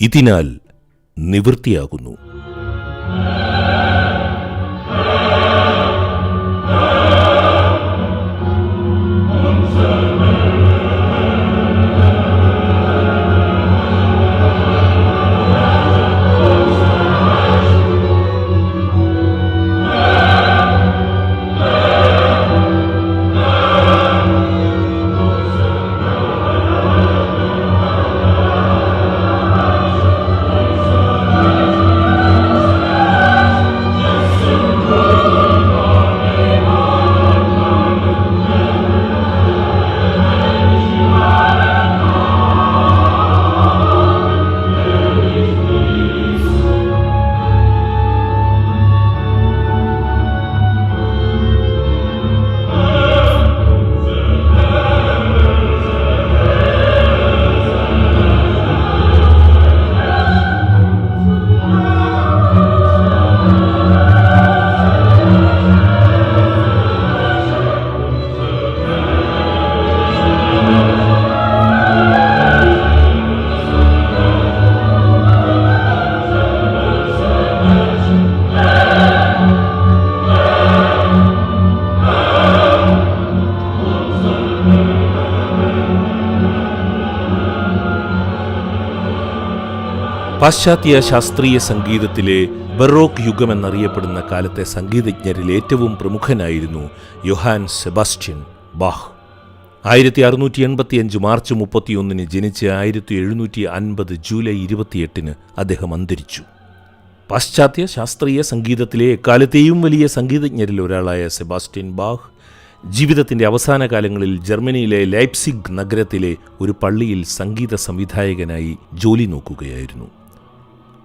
ഇതിനാൽ നിവൃത്തിയാകുന്നു. പാശ്ചാത്യ ശാസ്ത്രീയ സംഗീതത്തിലെ ബറോക്ക് യുഗം എന്നറിയപ്പെടുന്ന കാലത്തെ സംഗീതജ്ഞരിൽ ഏറ്റവും പ്രമുഖനായിരുന്നു യൊഹാൻ സെബാസ്റ്റ്യൻ ബാഹ്. ആയിരത്തി അറുന്നൂറ്റി എൺപത്തിയഞ്ച് മാർച്ച് മുപ്പത്തിയൊന്നിന് ജനിച്ച് ആയിരത്തി എഴുന്നൂറ്റി അൻപത് ജൂലൈ ഇരുപത്തിയെട്ടിന് അദ്ദേഹം അന്തരിച്ചു. പാശ്ചാത്യ ശാസ്ത്രീയ സംഗീതത്തിലെ എക്കാലത്തെയും വലിയ സംഗീതജ്ഞരിൽ ഒരാളായ സെബാസ്റ്റ്യൻ ബാഹ് ജീവിതത്തിന്റെ അവസാന കാലങ്ങളിൽ ജർമ്മനിയിലെ ലൈപ്സിഗ് നഗരത്തിലെ ഒരു പള്ളിയിൽ സംഗീത സംവിധായകനായി ജോലി നോക്കുകയായിരുന്നു.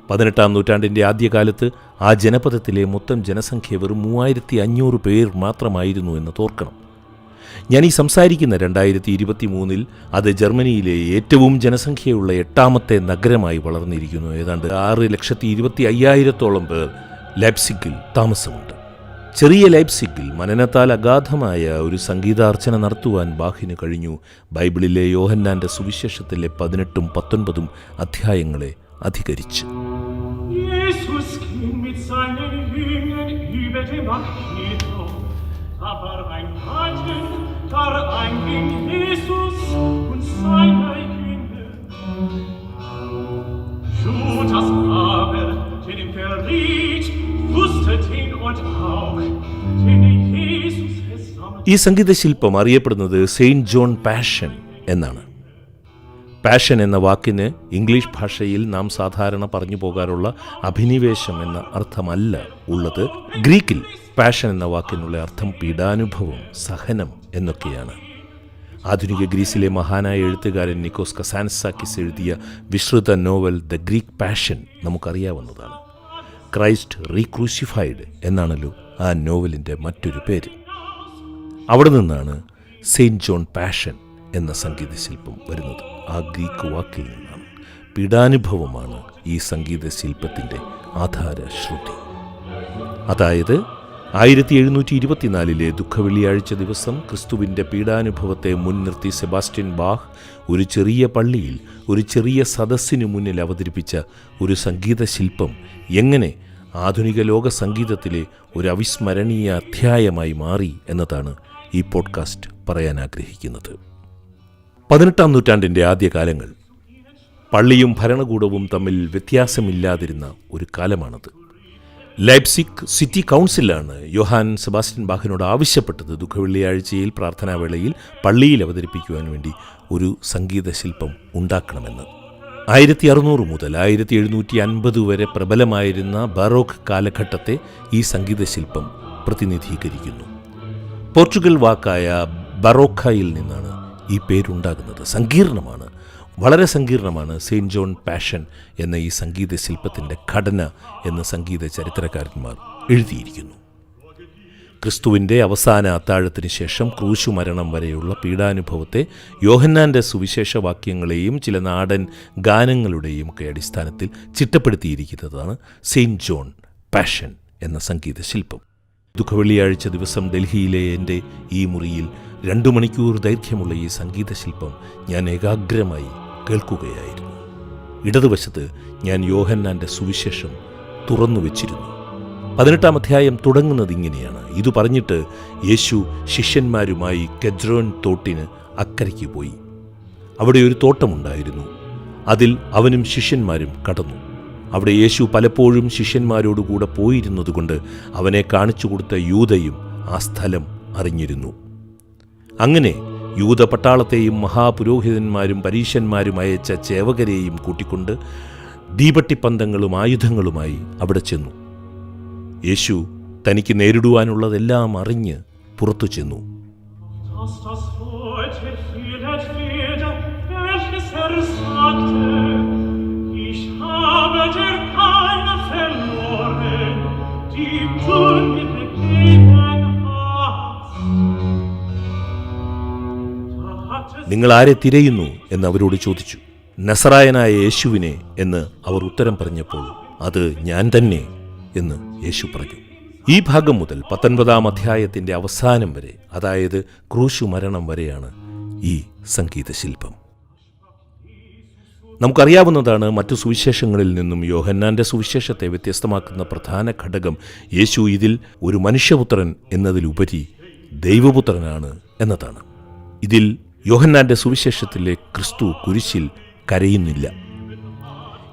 പതിനെട്ടാം നൂറ്റാണ്ടിന്റെ ആദ്യകാലത്ത് ആ ജനപദത്തിലെ മൊത്തം ജനസംഖ്യ വെറും മൂവായിരത്തി അഞ്ഞൂറ് പേർ മാത്രമായിരുന്നു എന്ന് തോർക്കണം. ഞാൻ ഈ സംസാരിക്കുന്ന രണ്ടായിരത്തി ഇരുപത്തി മൂന്നിൽ അത് ജർമ്മനിയിലെ ഏറ്റവും ജനസംഖ്യയുള്ള എട്ടാമത്തെ നഗരമായി വളർന്നിരിക്കുന്നു. ഏതാണ്ട് ആറ് ലക്ഷത്തി ഇരുപത്തി അയ്യായിരത്തോളം പേർ ലൈപ്സിക്കിൽ താമസമുണ്ട്. ചെറിയ ലൈപ്സിക്കിൽ മനനത്താൽ അഗാധമായ ഒരു സംഗീതാർച്ചന നടത്തുവാൻ ബാഹിന് കഴിഞ്ഞു. ബൈബിളിലെ യോഹന്നാന്റെ സുവിശേഷത്തിലെ പതിനെട്ടും പത്തൊൻപതും അധ്യായങ്ങളെ അധികരിച്ച്. Judas aber, den ihm verriet, und auch, den Jesus. ഈ സംഗീതശില്പം അറിയപ്പെടുന്നത് സെയിന്റ് ജോൺ പാഷൻ എന്നാണ് പാഷൻ എന്ന വാക്കിന് ഇംഗ്ലീഷ് ഭാഷയിൽ നാം സാധാരണ പറഞ്ഞു പോകാറുള്ള അഭിനിവേശം എന്ന അർത്ഥമല്ല ഉള്ളത്. ഗ്രീക്കിൽ പാഷൻ എന്ന വാക്കിനുള്ള അർത്ഥം പീഡാനുഭവം സഹനം എന്നൊക്കെയാണ്. ആധുനിക ഗ്രീസിലെ മഹാനായ എഴുത്തുകാരൻ നിക്കോസ് കസാൻസാക്കിസ് എഴുതിയ വിശ്രുത നോവൽ ദ ഗ്രീക്ക് പാഷൻ നമുക്കറിയാവുന്നതാണ്. ക്രൈസ്റ്റ് റീക്രൂസിഫൈഡ് എന്നാണല്ലോ ആ നോവലിന്റെ മറ്റൊരു പേര്. അവിടെ നിന്നാണ് സെയിന്റ് ജോൺ പാഷൻ എന്ന സംഗീതശില്പം വരുന്നത്. ആ ഗ്രീക്ക് വാക്കിൽ നിന്നാണ് പീഡാനുഭവമാണ് ഈ സംഗീത ശില്പത്തിന്റെ ആധാര ശ്രുതി. അതായത് ആയിരത്തി എഴുന്നൂറ്റി ഇരുപത്തിനാലിലെ ദുഃഖവെള്ളിയാഴ്ച ദിവസം ക്രിസ്തുവിന്റെ പീഡാനുഭവത്തെ മുൻനിർത്തി സെബാസ്റ്റ്യൻ ബാഹ് ഒരു ചെറിയ പള്ളിയിൽ ഒരു ചെറിയ സദസ്സിനു മുന്നിൽ അവതരിപ്പിച്ച ഒരു സംഗീത ശില്പം എങ്ങനെ ആധുനിക ലോക സംഗീതത്തിലെ ഒരു അവിസ്മരണീയ അധ്യായമായി മാറി എന്നതാണ് ഈ പോഡ്കാസ്റ്റ് പറയാൻ ആഗ്രഹിക്കുന്നത്. പതിനെട്ടാം നൂറ്റാണ്ടിന്റെ ആദ്യകാലങ്ങൾ പള്ളിയും ഭരണകൂടവും തമ്മിൽ വ്യത്യാസമില്ലാതിരുന്ന ഒരു കാലമാണത്. ലൈപ്സിക് സിറ്റി കൗൺസിലാണ് യോഹാൻ സെബാസ്റ്റ്യൻ ബാഹിനോട് ആവശ്യപ്പെട്ടത് ദുഃഖവെള്ളിയാഴ്ചയിൽ പ്രാർത്ഥനാവേളയിൽ പള്ളിയിൽ അവതരിപ്പിക്കുവാൻ വേണ്ടി ഒരു സംഗീത ശില്പം ഉണ്ടാക്കണമെന്ന്. ആയിരത്തി അറുന്നൂറ് മുതൽ ആയിരത്തി എഴുന്നൂറ്റി അൻപത് വരെ പ്രബലമായിരുന്ന ബറോക്ക് കാലഘട്ടത്തെ ഈ സംഗീതശില്പം പ്രതിനിധീകരിക്കുന്നു. പോർച്ചുഗൽ വാക്കായ ബറോക്കയിൽ നിന്നാണ് ഈ പേരുണ്ടാകുന്നത്. സങ്കീർണമാണ്. വളരെ സങ്കീർണമാണ്. സെയിന്റ് ജോൺ പാഷൻ എന്ന ഈ സംഗീത ശില്പത്തിന്റെ ഘടന എന്ന് സംഗീത ചരിത്രകാരന്മാർ എഴുതിയിരിക്കുന്നു. ക്രിസ്തുവിന്റെ അവസാന അത്താഴത്തിന് ശേഷം ക്രൂശു മരണം വരെയുള്ള പീഡാനുഭവത്തെ യോഹന്നാന്റെ സുവിശേഷ വാക്യങ്ങളെയും ചില നാടൻ ഗാനങ്ങളുടെയും ഒക്കെ അടിസ്ഥാനത്തിൽ ചിട്ടപ്പെടുത്തിയിരിക്കുന്നതാണ് സെയിന്റ് ജോൺ പാഷൻ എന്ന സംഗീത ശില്പം. ദുഃഖവെള്ളിയാഴ്ച ദിവസം ഡൽഹിയിലെ എന്റെ ഈ മുറിയിൽ രണ്ടു മണിക്കൂർ ദൈർഘ്യമുള്ള ഈ സംഗീത ശില്പം ഞാൻ ഏകാഗ്രമായി കേൾക്കുകയായിരുന്നു. ഇടതുവശത്ത് ഞാൻ യോഹന്നാന്റെ സുവിശേഷം തുറന്നു വച്ചിരുന്നു. പതിനെട്ടാം അധ്യായം തുടങ്ങുന്നത് ഇങ്ങനെയാണ്. ഇത് പറഞ്ഞിട്ട് യേശു ശിഷ്യന്മാരുമായി കെജ്രോൻ തോട്ടിന് അക്കരയ്ക്ക് പോയി. അവിടെ ഒരു തോട്ടമുണ്ടായിരുന്നു അതിൽ അവനും ശിഷ്യന്മാരും കടന്നു. അവിടെ യേശു പലപ്പോഴും ശിഷ്യന്മാരോടുകൂടെ പോയിരുന്നതുകൊണ്ട് അവനെ കാണിച്ചു കൊടുത്ത യൂതയും ആ സ്ഥലം അറിഞ്ഞിരുന്നു. അങ്ങനെ യൂത പട്ടാളത്തെയും മഹാപുരോഹിതന്മാരും പരീശന്മാരും അയച്ച ചേവകരെയും കൂട്ടിക്കൊണ്ട് ദീപട്ടിപ്പന്തങ്ങളും ആയുധങ്ങളുമായി അവിടെ ചെന്നു. യേശു തനിക്ക് നേരിടുവാനുള്ളതെല്ലാം അറിഞ്ഞ് പുറത്തു ചെന്നു. Die നിങ്ങൾ ആരെ തിരയുന്നു എന്ന് അവരോട് ചോദിച്ചു. നസറായനായ യേശുവിനെ എന്ന് അവർ ഉത്തരം പറഞ്ഞപ്പോൾ അത് ഞാൻ തന്നെ എന്ന് യേശു പറഞ്ഞു. ഈ ഭാഗം മുതൽ പത്തൊൻപതാം അധ്യായത്തിന്റെ അവസാനം വരെ അതായത് ക്രൂശു മരണം വരെയാണ് ഈ സംഗീത ശില്പം നമുക്കറിയാവുന്നതാണ് മറ്റു സുവിശേഷങ്ങളിൽ നിന്നും യോഹന്നാന്റെ സുവിശേഷത്തെ വ്യത്യസ്തമാക്കുന്ന പ്രധാന ഘടകം യേശു ഇതിൽ ഒരു മനുഷ്യപുത്രൻ എന്നതിലുപരി ദൈവപുത്രനാണ് എന്നതാണ്. ഇതിൽ യോഹന്നാന്റെ സുവിശേഷത്തിലെ ക്രിസ്തു കുരിശിൽ കരയുന്നില്ല.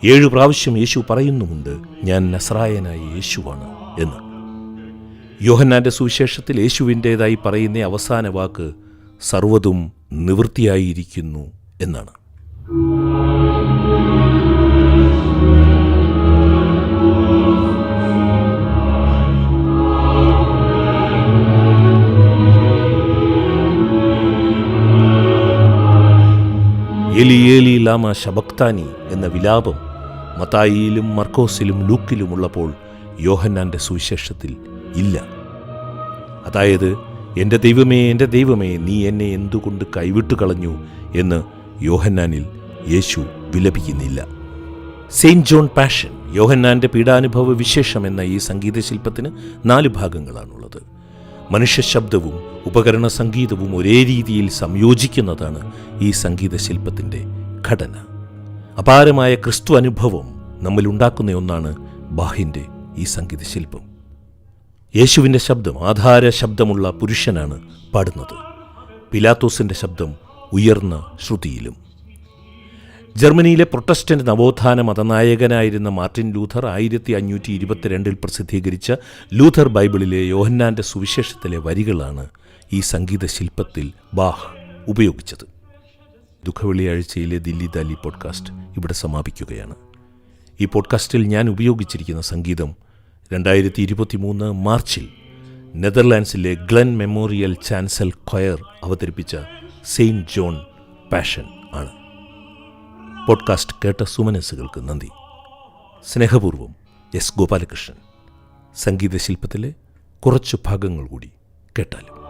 ഏഴു പ്രാവശ്യം യേശു പറയുന്നുമുണ്ട് ഞാൻ നസ്രായനായ യേശുവാണ് എന്ന്. യോഹന്നാന്റെ സുവിശേഷത്തിൽ യേശുവിന്റേതായി പറയുന്ന അവസാന വാക്ക് സർവതും നിവൃത്തിയായിരിക്കുന്നു എന്നാണ്. എലി ഏലി ലാമ ശബക്താനി എന്ന വിലാപം മത്തായിയിലും മർക്കോസിലും ലൂക്കിലുമുള്ളപ്പോൾ യോഹന്നാന്റെ സുവിശേഷത്തിൽ ഇല്ല. അതായത് എന്റെ ദൈവമേ എന്റെ ദൈവമേ നീ എന്നെ എന്തുകൊണ്ട് കൈവിട്ടു കളഞ്ഞു? എന്ന് യോഹന്നാനിൽ യേശു വിലപിക്കുന്നില്ല. സെയിന്റ് ജോൺ പാഷൻ യോഹന്നാന്റെ പീഡാനുഭവ വിശേഷം എന്ന ഈ സംഗീതശില്പത്തിന് നാല് ഭാഗങ്ങളാണുള്ളത്. മനുഷ്യ ശബ്ദവും ഉപകരണ സംഗീതവും ഒരേ രീതിയിൽ സംയോജിക്കുന്നതാണ് ഈ സംഗീതശില്പത്തിന്റെ ഘടന. അപാരമായ ക്രിസ്തു അനുഭവം നമ്മിലുണ്ടാക്കുന്ന ഒന്നാണ് ബാഹിന്റെ ഈ സംഗീതശില്പം. യേശുവിന്റെ ശബ്ദം ആധാര ശബ്ദമുള്ള പുരുഷനാണ് പാടുന്നത്. പിലാത്തോസിന്റെ ശബ്ദം ഉയർന്ന ശ്രുതിയിലും ജർമ്മനിയിലെ പ്രൊട്ടസ്റ്റന്റ് നവോത്ഥാന മതനായകനായിരുന്ന മാർട്ടിൻ ലൂഥർ ആയിരത്തി അഞ്ഞൂറ്റി ഇരുപത്തിരണ്ടിൽ പ്രസിദ്ധീകരിച്ച ലൂഥർ ബൈബിളിലെ യോഹന്നാന്റെ സുവിശേഷത്തിലെ വരികളാണ് ഈ സംഗീത ശില്പത്തിൽ ബാഹ് ഉപയോഗിച്ചത്. ദുഃഖവെള്ളിയാഴ്ചയിലെ ദില്ലി ദാലി പോഡ്കാസ്റ്റ് ഇവിടെ സമാപിക്കുകയാണ്. ഈ പോഡ്കാസ്റ്റിൽ ഞാൻ ഉപയോഗിച്ചിരിക്കുന്ന സംഗീതം രണ്ടായിരത്തി ഇരുപത്തി മൂന്ന് മാർച്ചിൽ നെതർലാൻഡ്സിലെ ഗ്ലെൻ മെമ്മോറിയൽ ചാൻസൽ ക്വയർ അവതരിപ്പിച്ച സെയിന്റ് ജോൺ പാഷൻ ആണ്. പോഡ്കാസ്റ്റ് കേട്ട സുമനസ്സുകൾക്ക് നന്ദി. സ്നേഹപൂർവം എസ് ഗോപാലകൃഷ്ണൻ. സംഗീതശില്പത്തിലെ കുറച്ച് ഭാഗങ്ങൾ കൂടി കേട്ടാലും.